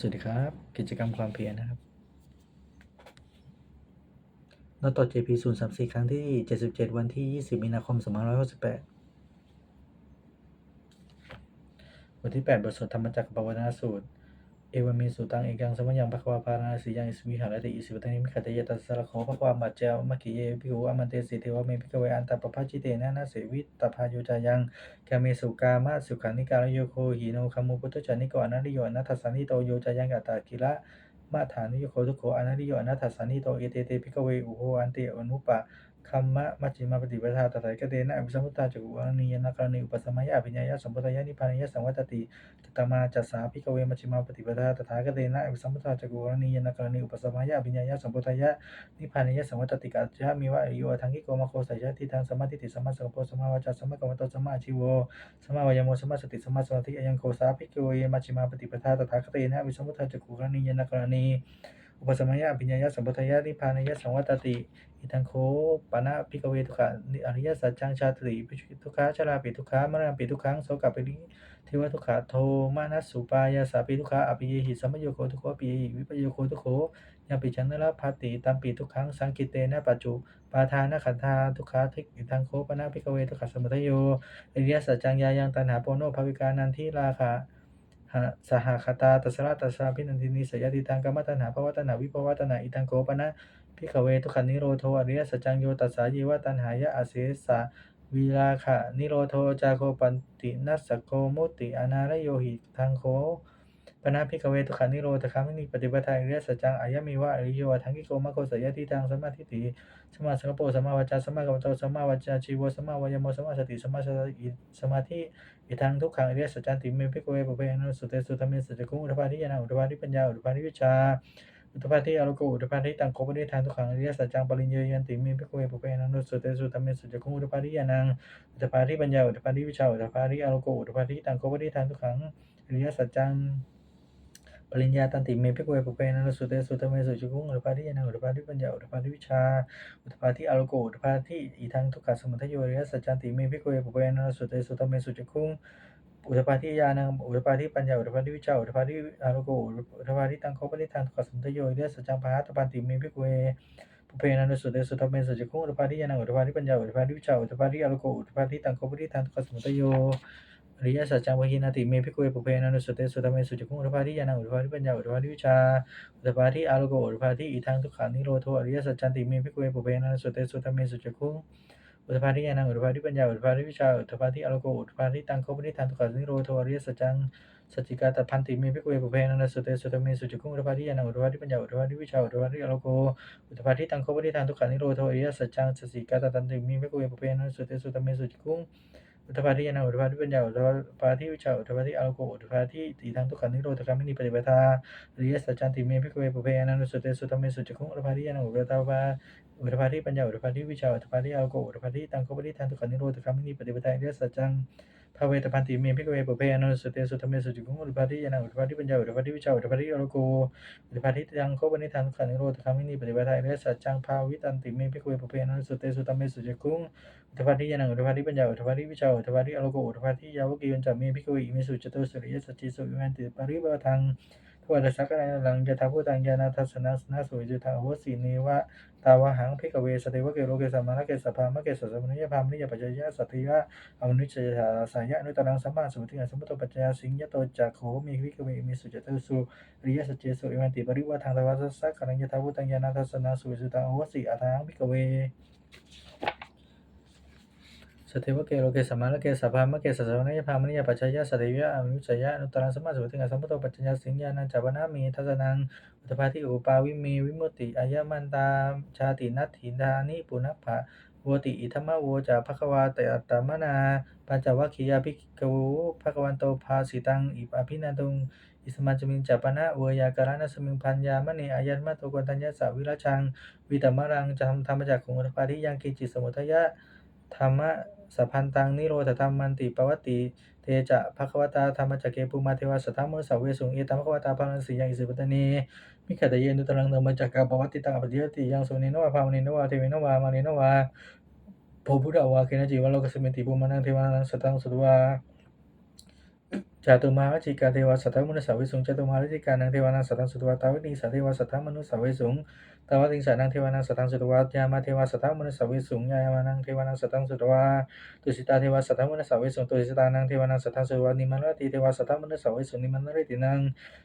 สวัสดีครับ กิจกรรมความเพียรนะครับนอตต่อ JP 0 3 4 ครั้งที่ 77 วันที่ 20 มีนาคม 2568วันที่ 8 บทสวดธรรมจักรปวัตนสูตร เอวามีสุตังเอกังสมัยยังภควาภาราสียังอิสมิหารติอิสิวตานิมิขัตยตัสสะโขภความบัจเจมัคคิเยภิกขุอมันเตสิเทวะเมภิกขเวอันตปปะจิเตนะนาเสวิตพายุจายังกเมสุกามะสุขันิการโยโคหิโนคัมมุพุทธจานิโกอนันติโยอนัตถสันนิโตโยจายังอัตตากิระมาฐานิโยโคทุโขอนันติโยอนัตถสันนิโตเอเตเตภิกขเวอุโหอันเตอนุปะ คัมมะมัจจิมาปฏิปทาตถากเตนะอภิสัมพุทธาจักขุวานียนักรณีอุปสมัยอภิญญาสัมพุทายนิพานายสังวัตติตตมาจัสสาภิกเวมัจจิมาปฏิปทาตถากเตนะอภิสัมพุทธาจักขุวานียนักรณีอุปสมัยอภิญญาสัมพุทายนิพานายสังวัตติกัจจามิวะอิโยทังกิโกมะโคสัยยะทิทังสมาทิฏฐิสมาสังกปสมาวาจาสมมากรรมตสมาชีโวสมาวายโมสมาสติสมาสมาธิอยังโคสาภิกเวมัจจิมาปฏิปทาตถากเตนะอภิสัมพุทธาจักขุวานียนักรณี อุปสมัยอภิญญายสัมปทายะนิพพานายะสังวัตติอิทังโคปานะพิกเวทุกขะอริยสัจจังชาตริปิชุทุกขาชราปิทุกขามรณะปิทุกขังโสกปิริเทวทุกขะโทมานัสสุปายาสาปิทุกขะอภิเยหิสัมโยโคทุกโขปิเยหิวิปโยโคทุกโขยามปิชันนละภาติตัมปิทุกขังสังกิเตนะปัจจุปาทานะขันธาทุกขาทิอิทังโคปานะพิกเวทุกขะสมุทัยโยอริยสัจจังยายังตันหาโปโนภวิกานันทิราคะ หะสหคตาตัสระตัสสะพินันทินิสยติตังกรรมตัณหาภวตัณหาวิภวตัณหาอิตังโกปนะพิขเวทุกขันนิโรโทอริยสัจจังโยตัสสะเยวตัณหายะอาเสสะวิราคะนิโรโทจาโคปันตินัสสโกมุติอนารโยหิทังโคปนะพิขเวทุกขันนิโรธคามินิปฏิปทาอริยสัจจังอายมิวะอริโยทังกิโกมะโคสยติตังสมาทิฏฐิสมาสังโปสมาวจาสมากรรมโตสมาวจาชีวสมาวายโมสมาสติสมมาสติสมาธิ อิทังทุกขังอริยสัจจันติเมพิกเวปเพนะสุเตสุธรรมสัจกุงอุทภาทิยานาอุทภาทิปัญญาอุทภาทิวิชาอุทภาทิอารโกอุทภาทิตังโคปนิทานทุกขังอริยสัจจังปริญเยยันติเมพิกเวปเพนะสุเตสุธรรมสัจกุงอุทภาทิยานังอุทภาทิปัญญาอุทภาทิวิชาอุทภาทิอารโกอุทภาทิตังโคปนิทานทุกขังอริยสัจจัง ปริญญาตันติเมพิกเวปเปนะสุเตสุธรรมเมสัจกุงอุทปาทิยานังอุทปาทิปัญญาอุทปาทิวิชาอุตปาทิอารโกอุตปาทิอีทังทุกขสมุทัยโยริยสัจจันติเมพิโกเยปุเปนะสุเตสุตเมสุจคุงอุตปาทิญาณังอุตปาทิปัญญาอุตปาทิวิชาอุตปาทิอารโกอุตปาทิตังโคปนิทังทุกขสมุทัยโยริยสัจจังปะหะตปันติเมพิโกเยปุเปนะสุเตสุตเมสุจคุงอุตปาทิญาณังอุตปาทิปัญญาอุตปาทิวิชาอุตปาทิอารโกอุตปาทิตังโคปนิทังทุกขสมุทัยโย อริยสัจจังวหินาติเมพิโกเยปุเปนะสุสเตสุตเมสุจคุงอุตปาทิญาณังอุตปาทิปัญญาอุตปาทิวิชาอุตปาทิอารโกอุตปาทิอีทังทุกขานิโรโทอริยสัจจันติเมพิกเวปุเปนะสุสเตสุตเมสุจักขุอุตปาทิยานังอุตปาทิปัญญาอุตปาทิวิชาอุตปาทิอารโกอุตปาทิตังโคปนิทันทุกขานิโรโทอริยสัจจังสัจจิกาตพันติเมพิกเวปุเปนะสุเตสุตเมสุจักขุอุตปาทิยานังอุตปาทิปัญญาอุตปาทิวิชาอุตปาทิอารโกอุตปาทิตังโคปนิทันทุกขานิโรโทอริยสัจจังสัจจิกาตตันติเมพิกเวปุเปนะสุเตสุตเมสุจักขุ อุตภาทิยานาอุตภาทิปัญญาอุตภาทิวิชาอุตภาทิอารโกอุตภาทิตีทังทุกขันิโรธกรรมินิปฏิปทาอริยสัจจันติเมพิกเวปุเพนันสุเตสุตเมสุจักขุอุทภาทิยานังอุทภาวาอุตภาทิปัญญาอุตภาทิวิชาอุตภาทิอารโกอุตภาทิตังโคปทิทังทุกขนิโรธกรรมินิปฏิปทาอริยสัจจัง ภาเวตพันติเมพิกเวปุเพนันสุเตสุตเมสุจิกุงอุตภาทิยานังอุตภาทิปัญญาอุตภาทิวิชาอุตภาทิอารโกอุตภาทิยังโคปนิทันทุกขนิโรธคามินีปฏิปทาอริยสัจจังภาวิตันติเมพิกเวปุเพนันสุเตสุตเมสุจิกุงอุตภาทิยานังอุตภาทิปัญญาอุตภาทิวิชาอุตภาทิอารโกอุตภาทิยาวกิยนจาเมพิกเวอิมิสุจตุสริยสัจจิสุวิมันติปริบาทัง วดสักการะลังยถาภูตังยานาทัสนะนาสุจุทาโหสีเนวะตาวหังพิกเวสติวะเกโลเกสัมมาเกสัพามะเกสัสสมนิยพามนิยปัจจยะสัตยะอมนุจยาสายะนุตรังสัมมาสมุทิงสมุตตปัจจยสิงยโตจักโขมีพิกเวมีสุจตุสุริยสัจเจสุอิมันติปริวะทางตวัสสักการะยถาภูตังยานาทัสนะสุจุทาโหสีอาทังพิกเว สติวะเกโลเกสัมมานะเกสัพพามะเกสัสสะนิยพามนิยปัจจยะสติยะอนุจยะอนุตรังสัมมาสัมพุทธังสัมพุทโธปัจจยสิงญาณัญจาวนามีทัสสนังอุตภาทิอุปาวิมีวิมุติอายมันตาชาตินัตถิดานิปุณพะวติอิทัมมะโวจาภควาตอัตตมนาปัญจวัคคียาภิกขวภควันโตภาสิตังอิปอภินันตุงอิสมัจจมิงจัปนะเวยาการณสมิงพันยามณีอายัตมะโตกวนตัญญะสาวิรชัง วิตมรังจำธรรมจักขุงอุตภาทิยังกิจิตสมุทัยะ ธรรมะสัพพันตังนิโรธธรรมันติปวัตติ เทจะภควตาธรรมจักเกปุมาเทวสัทธมุสาวเวสุงเอตัมภควตาภารังสียังอิสิปตเนมิขตเยนุตรังเนมจักกะปวัตติตังอปฏิยติยังสุเนโนวะภาวนิโนวะเทวิโนวะมานิโนวะโพบุดาวะเกนะจีวะโลกสมิติปุมานังเทวานังสตังสุตวา จตุมหาจิกาเทวสัทธมนุสาวิสุงจตุมหาจิกานังเทวานังสัทธังสุตวาตาวิติสาเทวสัทธมนุสาวิสุงตาวติงสานังเทวานังสัทธังสุตวายามาเทวสัทธมนุสาวิสุงยายามานังเทวานังสัทธังสุตวาตุสิตาเทวสัทธมนุสาวิสุงตุสิตานังเทวานังสัทธังสุตวานิมันรติเทวสัทธมนุสาวิสุงนิมันรตินัง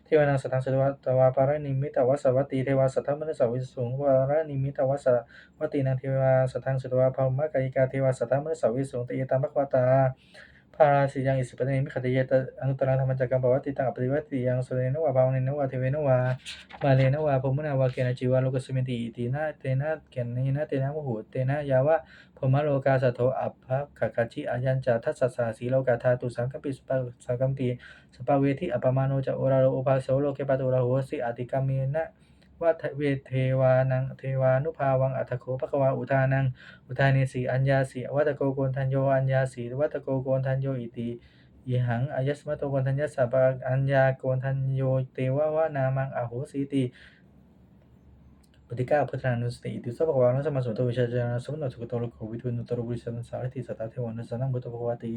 เทวานังสัทธังสุตวาตวาปารนิมิตวสวัตติเทวสัทธมนุสาวิสุงวารนิมิตวสวัตตินังเทวสัทธังสุตวาภาวมะกายิกาเทวสัทธมนุสาวิสุงติยตามะควตา ภาราสิยังอิสุปเนิมิขติเยตอนุตตรังธรรมจักกังปวัตติตังอปฏิวัติยังสุเรนวะภาวเนนวะเทเวนวะมาเลนวะภมุนาวะเกนะจีวะโลกสมิติตินะเตนะเกนนินะเตนะมหุเตนะยาวะภมะโลกาสัทโทอัปภะขะกะจิอายัญจาทัสสะสาสีโลกาธาตุสังกัปปิสปะสังกัมติสปะเวทิอัปปมาโนจะโอราโลอุปาโสโลเกปะตุระโหสิอติกามินะ วะเวเทวานังเทวานุภาวังอัตโคภควาอุทานัง อุทานิสีอัญญาสีวัตโกโกนทัญโยอัญญาสีวัตโกโกนทัญโยอิติยิหังอายัสมะโตโกนทัญญาสัปะอัญญาโกนทัญโยเตวะวะนามังอโหสีติปฏิกาพุทธานุสติอิติสัพพะวานุสมมาสุตวิชาจานะสมุนสุขโตโลกวิทุนุตรบุริสันสารติสัตตะเทวานุสันังพุทธภควติ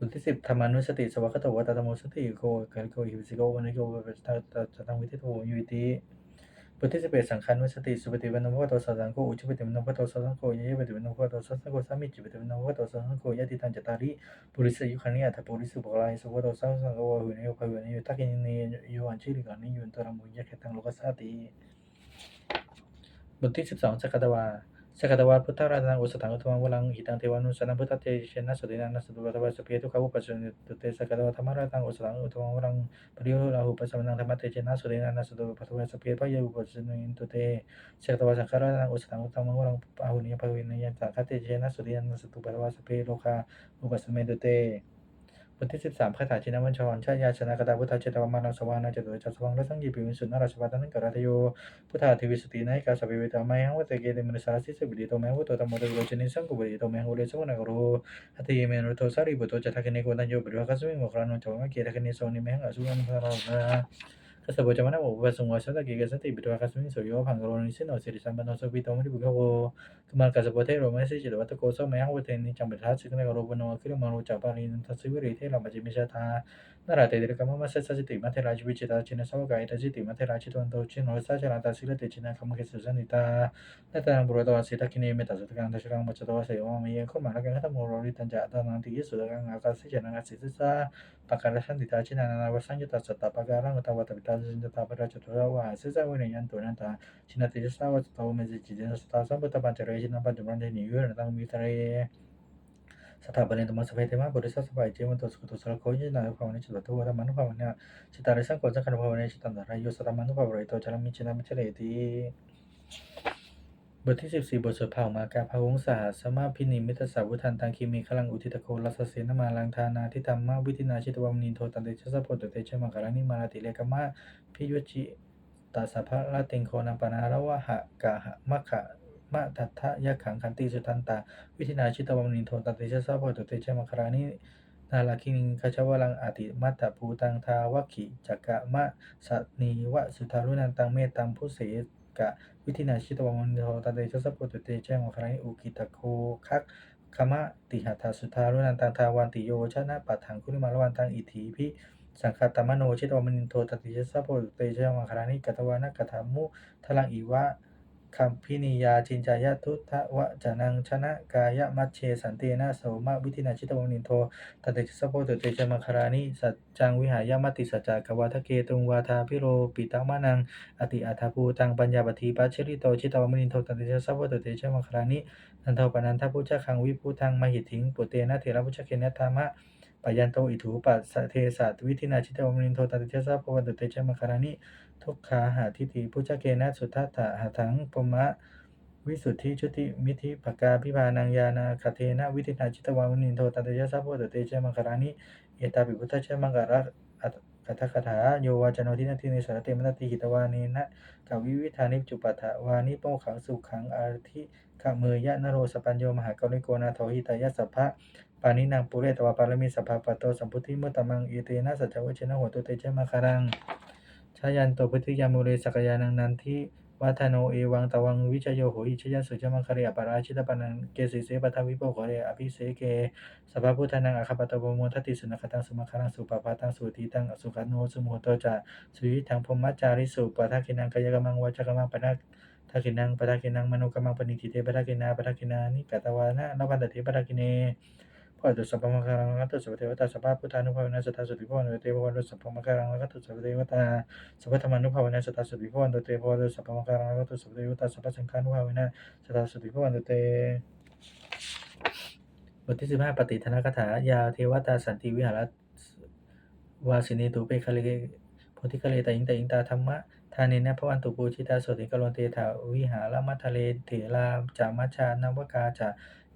บทที่สิบธรรมานุสติสวากขตวัตตะธรรมสติโกกัลโกหิวิสิโกวันิโกวัจตตะจัตังวิทิโตยุวิติบทที่สิบเอ็ดสังขานุสติสุปฏิวันนภวโตสังโฆอุจุปฏิวันนภวโตสังโฆยยปฏิวันนภวโตสังโฆสามิจิปฏิวันนภวโตสังโฆยติตังจตาริปุริสยุคันนิอัตถปุริสุภกลายสุภโตสังสังโฆวะหุเนยภาเวเนยตักกินเนยโยอัญชิริกานิยุนตระมุยะเขตังโลกัสสติบทที่สิบสองสกกตวา สกกตวาพุทธราชนังอุสถังอุตมังวลังหิตังเทวานุสนังพุทธเตชนะสุตินันนัสตุวัตวะสเปียทุกขวุปัจจุตุเตสกกตวาธรรมราชนังอุสถังอุตมังวลังปริโยราหุปัสสนังธรรมเตเจนะสุเรนะนาสตุปัทวะสเปียพยาอุปัสสนินตุเตเชตวะสังฆราชนังอุสตังอุตมังวรังปาหุนิยภวินยันสังฆเตเจนะสุริยันนาสตุปัทวะสเปียโลกาอุปัสสเมตุเต บทที่สิบสามคาถาชินวัญชรชายาชนะกตาพุทธาเจตวามานังสวานาจตุจัสวังรัสังยีปิวิสุนนราชวัตนังกราทโยพุทธาทิวิสตินัยกาสเปเวตามัยหังวัตเกเตมนุสารสิสบิดิโตแมวุตตมโมตโกชนิสังกุบิดิโตแมหุเลสวนักโรหัตถิเมนุโตสาริบุโตจัตถกิเนโกตันโยบิวะคัสมิงมกรานุจวังเกตะกิเนโซนิเมหังอสุวันพารา Terus bagaimana wabah semua serta giga serta ibu dua kasmin suryo panggoron isin osir sampan osok bito muri buka wo kemal kasa bote roma isi jelo batu koso mayang wote ni chambil hat sikna garo bono wakiri maru capari nantasui wiri te lama jimisa ta 나라데 데르 까마마 세사지 데 마테 라지비치 다 지네 사와가 이다지 데 마테 라치 돈도 지 노사자라 다 실레 데 지나 감게 수잔이다 나타나 브로다 와시다 키네 메다 자다 간다 시랑 마차다 와세 요마미 예코 마라게 하다 모로리 탄자 아다 나한테 예수 다가 나가 세잖아 같이 세사 바카라 산디다 지나 나나 와산주다 자다 바가랑 왔다 왔다 비다 진다 바라 자다 와 세사 원에 얀 도난다 지나 데 사와 자다 오메지 지데 사다 삼부터 반자로 예지나 반도 반데 니유르 당 미타레 สถาบันธรรมสภาเทมาบริษัทสบายเจมันตัวสุขตัวสารโคยินาภาวนาจิตตัวธรรมนุภาวนาจิตาริสังโกจักขันภาวนาจิตันตรายโยสตามันุภาวไรตัวจารมิจินามิเฉลติบทที่สิบสี่บทสวดเผ่ามากาภาวงศาสมาพินิมิตสาวุทันตังคีมีขลังอุทิตโครัสเสนมาลังทานาทิธรรมวิธินาชิตวัมนินโทตันเตชะสะโพตเตชะมังคารานิมาลาติเลกมะพิยุจิตาสัพพะละเต็งโคนังปนาระวะหะกะหะมะขะ มะทัทธะยะขังคันติสุทันตา วิธินาชิตวัมนินโทตันเชะสะโพตเตชะมังคารานินาลาคินิงคชวลังอาติมัตตภูตังทาวะขิจักกะมะสนีวะสุทารุนันตังเมตตังพุเสกะวิธีนาชิตวังมณิโทตันเชะสัพพุตเตแจ้งครานิอุกิตโคคักขมะติหัตถสุทารุนันตังทาวันติโยชนะปัฏฐังคุลิมาลวันตังอิถีพิสังคตมโนชิตวังมณิโทตันเตชะสัพพุตเตแจ้งครานิกัตวานะกัตถามุทลังอีวะ คัมพินิยาจินจายะทุทะวะจานังชนะกายะมัชเชสันเตนะโสมะวิธินาชิตวงมณิโทตันเตชสัพพุตเตชมังคารานิสัจจังวิหายามติสัจจกวาทะเกตุงวาทาพิโรปิตังมานังอติอัฏฐภูตังปัญญาปฏิปัชริโตชิตวมนินโทตันติชสัพพะเตชมังคลานินันทปนันทพุชะคังวิพุทังมหิทิงปุเตนะเถระพุชะเกนะธรรมะปยันโตอิถูปัสเทสัตวิธินาชิตวมนินโทตันติชสัพพะเตชมังคลานิ ทุกขาหาทิฏฐิพุชเกนะสุทัตถะหาถังปมะ วิสุทธิชุติมิธิปกาพิพานังยานาคเทนะวิธินาชิตวมนินโทตันติชะสัพพะเตชะมังคลานิเอตาปิพุทธะชมังการะกัทคาถาโยวาจโนทินาทินิสารเตมนติหิตวานีนะกวิวิธานิจุปัฏฐวานิโปขังสุขังอาทิขะเมยะนโรสปัญโยมหากริโกนาโทหิตายะสัพพะปานินางปุเรตวาปารมิสัพพะปโตสัมพุทธิมุตตมังเอเตนะสัจจวเชนะโหตุเตเจมาคารัง ชายันโตพุทธิยามุเรสักยานังนันทิวัฒโนเอวังตวังวิชโยโหอิชยสุจมังคเรอปราชิตปนังเกสิเสปทวิโปโหเรอภิเสเกสัพพพุทธานังอคปตโวโมทัตติสุนัขตังสุมังคลังสุปปาตังสุทีตังสุขันโนสุโมโตจะสุวิทังพรหมจาริสุปทักินังกายกรรมังวาจกรรมังปนักทักินังปทักินังมโนกรรมังปณิทิเตปทักินาปทักินานิกตวานะนพันตเทปทักิเน พระตุสัพพมังคารังกัตตุสัพเทวตาสัพพะพุทธานุภาเวนะสัทธาสุติภวันตุเตวันตุสัพพมังคารังกัตตุสัพเทวตาสัพพธรรมานุภาเวนะสัทธาสุติภวันตุเตวันตุสัพพมังคารังกัตตุสัพเทวตาสัพพสังฆานุภาเวนะสัทธาสุติภวันตุเตบทที่สิบห้าปฏิทนคถายาเทวตาสันติวิหารวาสินีตุเปคลิเกโพธิคเลตายิงตายิงตาธรรมะทานินะพระวันตุปูชิตาโสติกโลเตถาวิหารมัทะเลเถราจามัชชานวกาจา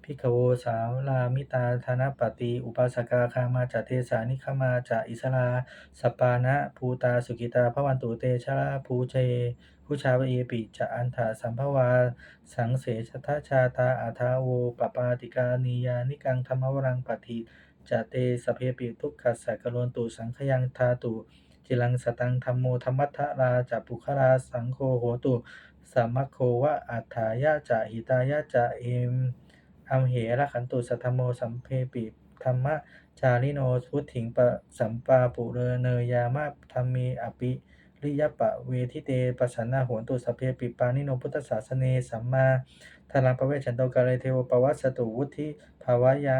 พิกขโวสาวลามิตาธนปฏิอุปาสกาคามาจาเทสานิคมาจาอิสลาสปานะภูตาสุกิตาพระวันตุเตชะลาภูเชผู้ชาวเอปิจะอันถาสัมภวา สังเสชทชาตาอาทาโวปปาติกานียานิกังธรรมวรังปฏิจเตสเพปิทุกขัสสะกโลนตุสังขยังทาตุจิลังสตังธรรมโมธรรมัทธราจะปุคราสังโฆโหตุสัมมัคโควะอัฏฐายะจะหิตายะจะเอม อัมเหระขันตุสัทธโมสัมเพปิธรรมะจาริโนพุทถิงปะสัมปาปุเรเนยามะธรรมีอปิริยปะเวทิเตปัสสนาโหนตุสพเพปิปานิโนพุทธศาสเนสัมมาทารังปะเวชันโตกาเลเทวปวัสสตุวุธิภาวายะ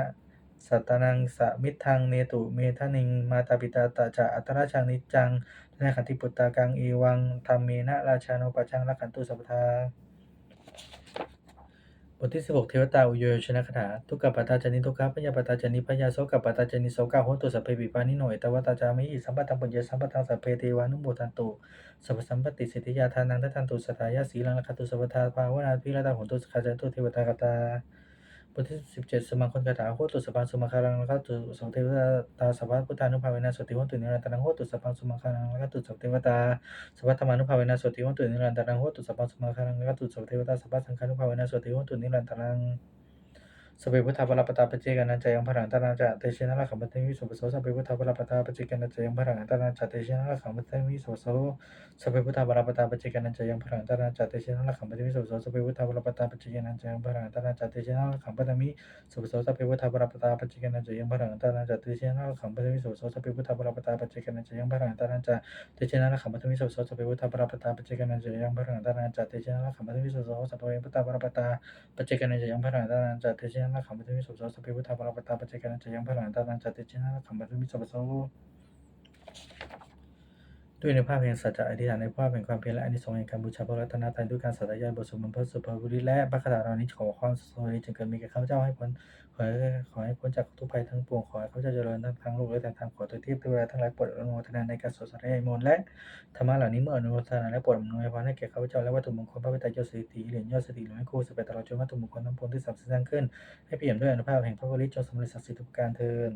สัตนังสะมิทังเนตุเมทะนิงมาตาปิตาตาจะอัตราชังนิจจังนาขันติปุตตากังเอวังธรรมเมนะราชาโนปัจจังรักขันตุสัพพทา บทที่ 16 เทวตาอุโยชนะคาถาทุกขปตาจานิทุกขพยาปตาจานิพยาโสกปตาจานิโสกาโหตุสัพเพปิปานิโนเอตวตาจามิอิสัมปตังปัญญสัมปตังสัพเพเทวานุโมทันตุสัพสัมปติสิทธิยาทานังทัตันตุสทายาสีลังลคันตุสัพพทาภาวนาภิรตาโหนตุสขาจันตุเทวตากตา บทที่สิบเจ็ดสมังคนคาถาโคตุสปังสมังคารังแล้วก็ตุสังเทวตาสัพพะพุทธานุภาเวนะสติวันตุนิรันตรังโคตุสปังสมังคารังแล้วก็ตุสังเทวตาสัพพะธรรมานุภาเวนะสติวันตุนิรันตรังโคตุสปังสมังคารังแล้วก็ตุสังเทวตาสัพพะสังฆานุภาเวนะสติวันตุนิรันตรัง สพเปพุทธาปรปตาปเจกานันจยังพระหังตานาจะเตชินะละขัมปติวิสุปโสสพเปพุทธาปรปตาปเจกานันจยังพระหังตานาจะเตชินะละขัมปติวิสุปโสสพเปพุทธาปรปตาปเจกานันจยังพระหังตานาจะเตชินะละขัมปติวิสุปโสสพเปพุทธาปรปตาปเจกานันจยังพระหังตานาจะเตชินะละขัมปติวิสุปโสสพเปพุทธาปรปตาปเจกานันจยังพระหังตานาจะเตชินะละขัมปติวิสุปโสสพเปพุทธาปรปตาปเจกานันจยังพระหังตานาจะเตชะนะขัมปทวิโสโสสเปพุทธาปรปตาปเจกันันจยังพระหังตานันจัตเตชะนะขัมปทวิโสโสสเปพุทธาปรปตาปเจกันันจยังพระหังตานันจัตเตชะนาขัมปทวิโสโสสเปพุทธาปรปตาปเจกันัจะยังพระหังตานันจัตเตชะนาขัมปทวิโสโส ด้วยในภาพแห่งสัจจะอธิษฐานในภาพแห่งความเพียรและอานิสงส์แห่งการบูชาพระรัตนตรัยด้วยการสัตยายบทสวดมนต์พระสุภาพบุรุษและพระคาถาเหล่านี้ขอความสุขดีจงเกิดมีแก่ข้าพเจ้าให้พ้นขอให้ขอให้พ้นจากทุกภัยทั้งปวงขอให้ข้าพเจ้าเจริญทั้งทางโลกและทางธรรมขอตัวเทพเทวดาทั้งหลายโปรดอนุโมทนาในการสวดสาธยายมนต์และธรรมะเหล่านี้เมื่ออนุโมทนาและโปรดอำนวยพรให้แก่ข้าพเจ้าและวัตถุมงคลพระพิตายอดสถิติเหรียญยอดสติหลวงให้ครูสเปตตลอดจนวัตถุมงคลทั้งปวงที่สับสร้างขึ้นให้เปี่ยมด้วยอนุภาพแห่งพระบริจงสำเร็จศักดิ์สิทธิ์ทุกการเทิน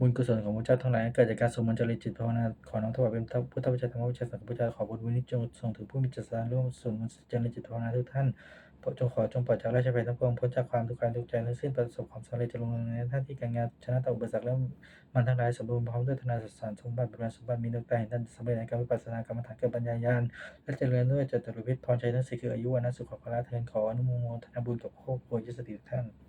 บุญกุศลของพระเจ้าทั้งหลายเกิดจากการสวดมนต์เจริญจิตภาวนาขอน้อมถวายเป็นพุทธบูชาธรรมบูชาสังฆบูชาขอบุญวินิจจงส่งถึงผู้มีจิตศรัทธาร่วมสวดมนต์เจริญจิตภาวนาทุกท่านโปรดจงขอจงปลอดจากราชภัยทั้งปวงพ้นจากความทุกข์กายทุกใจทั้งสิ้นประสบความสำเร็จจะลงในหน้าที่การงานชนะต่ออุปสรรคและมันทั้งหลายสมบูรณ์พร้อมด้วยธนาสารสมบัติเป็นสมบัติมีดวงตาเห็นท่านสำเร็จในการวิปัสสนากรรมฐานเกิดปัญญาญาณและเจริญด้วยจตุรพิษพรชัยทั้งสี่คืออายุวันสุขภาระเทินขออนุโมทนาบุญกับครอบครัวยศติทุกท่าน